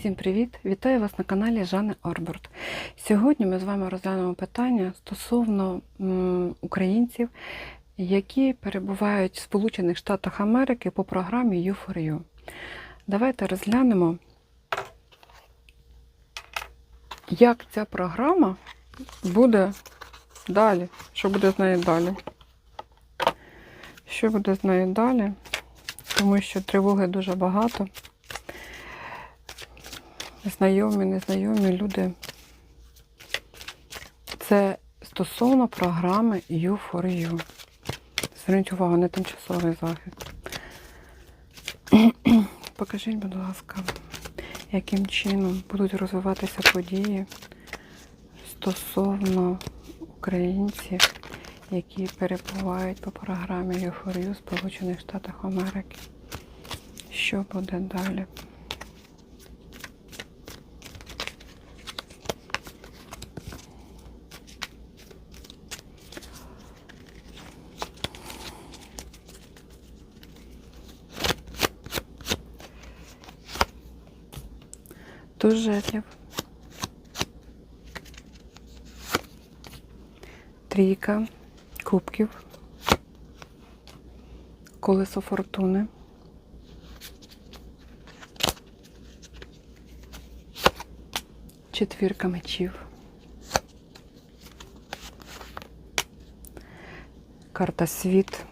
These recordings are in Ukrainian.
Всім привіт! Вітаю вас на каналі Жани Орборт. Сьогодні ми з вами розглянемо питання стосовно українців, які перебувають в Сполучених Штатах Америки по програмі U4U. Давайте розглянемо, як ця програма буде далі. Що буде з нею далі? Що буде з нею далі? Тому що тривоги дуже багато знайомі, незнайомі люди. Це стосовно програми U4U. Зверніть увагу, не тимчасовий захід. Покажіть, будь ласка, яким чином будуть розвиватися події стосовно українців, які перебувають по програмі U4U в Сполучених Штатах Америки. Що буде далі? Туз жезлів. Трійка кубків. Колесо фортуни. Четвірка мечів. Карта світ.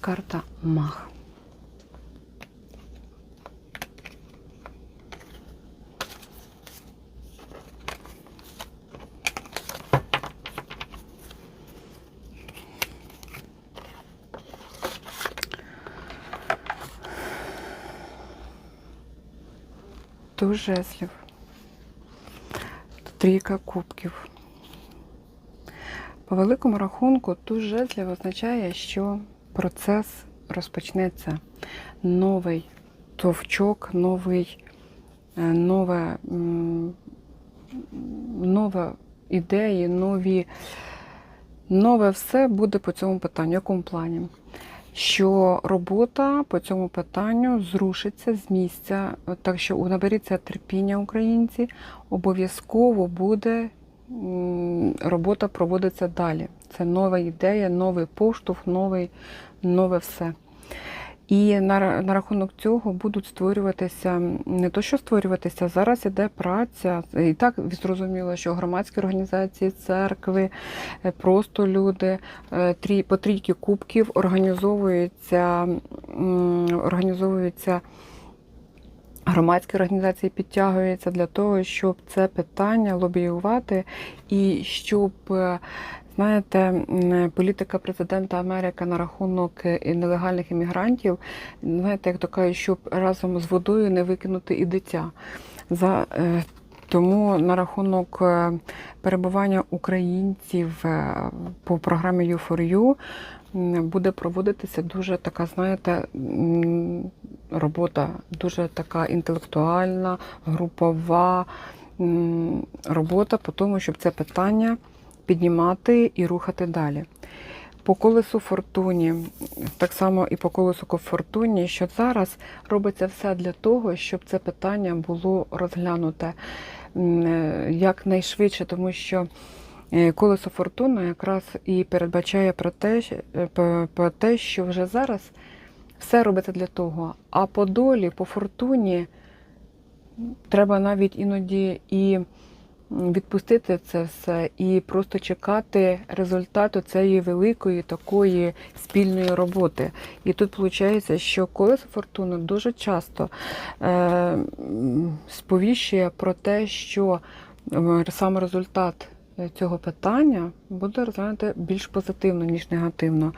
Карта мах. Туз жезлів. Трійка кубків. По великому рахунку, туз жезлів означає, що процес розпочнеться. Новий товчок, новий, е, нове, нове ідеї, нові, нове все буде по цьому питанню. В якому плані? Що робота по цьому питанню зрушиться з місця, так що наберіться терпіння українці, обов'язково буде робота проводиться далі. Це нова ідея, новий поштовх, новий, нове все. І на, на рахунок цього будуть створюватися не то, що створюватися, зараз іде праця. І так зрозуміло, що громадські організації, церкви, е, просто люди, е, трій, по трійки кубків організовуються, організовуються. Громадські організації підтягуються для того, щоб це питання лобіювати і щоб е, Знаєте, політика президента Америки на рахунок е, нелегальних іммігрантів, знаєте, як то кажуть, щоб разом з водою не викинути і дитя. За, е, тому на рахунок е, перебування українців по програмі U4U буде проводитися дуже така, знаєте, робота, дуже така інтелектуальна, групова робота по тому, щоб це питання піднімати і рухати далі. По колесу фортуні, так само і по колесу фортуні, що зараз робиться все для того, щоб це питання було розглянуте е, якнайшвидше, тому що е, колесо фортуни якраз і передбачає про те, е, про те, що вже зараз все робиться для того. А по долі, по фортуні треба навіть іноді і відпустити це все і просто чекати результату цієї великої такої спільної роботи. І тут виходить, що колесо фортуни дуже часто е, сповіщує про те, що е, сам результат е, цього питання буде розглянути більш позитивно, ніж негативно.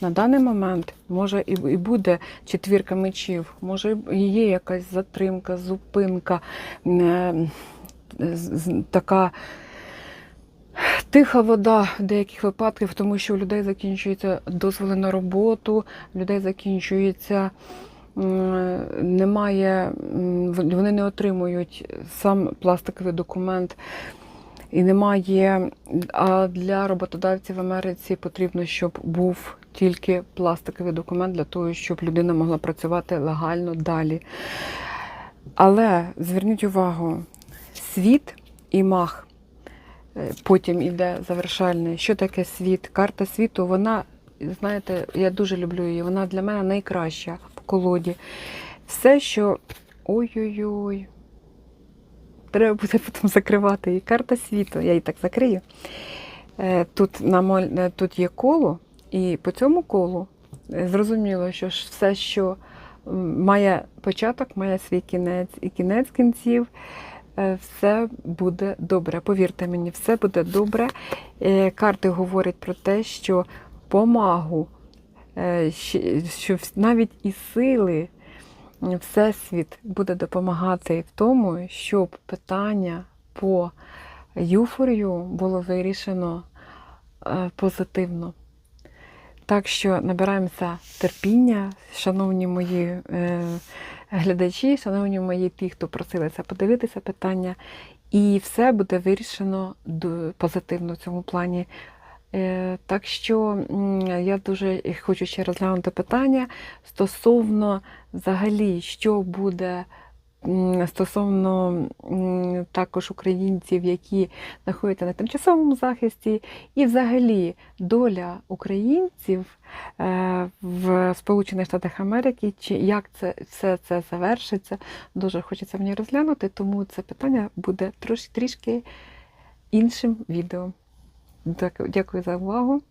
На даний момент може і буде четвірка мечів, може і є якась затримка, зупинка. Така тиха вода в деяких випадках, тому що у людей закінчуються дозволи на роботу, у людей закінчується. Немає, вони не отримують сам пластиковий документ і немає. А для роботодавців в Америці потрібно, щоб був тільки пластиковий документ для того, щоб людина могла працювати легально далі. Але зверніть увагу, світ і мах. Е, Потім іде завершальний. Що таке світ? Карта світу, вона, знаєте, я дуже люблю її. Вона для мене найкраща в колоді. Все, що. Ой-ой-ой. Треба буде потім закривати її. Карта світу. Я її так закрию. Е, Тут, намаль... е, тут є коло, і по цьому колу зрозуміло, що все, що має початок, має свій кінець, і кінець кінців. Е, Все буде добре. Повірте мені, все буде добре. Е, Карти говорять про те, що помагу, е, що навіть і сили, Всесвіт буде допомагати в тому, щоб питання по юфорію було вирішено позитивно. Так що набираємося терпіння, шановні мої глядачі, шановні мої ті, хто просилися подивитися питання, і все буде вирішено позитивно в цьому плані. Е, так що я дуже хочу ще розглянути питання стосовно взагалі, що буде стосовно також українців, які знаходяться на тимчасовому захисті, і взагалі доля українців е, в Сполучених Штатах Америки, чи як це все це завершиться, дуже хочеться мені розглянути, тому це питання буде трош, трішки іншим відео. Дякую за увагу.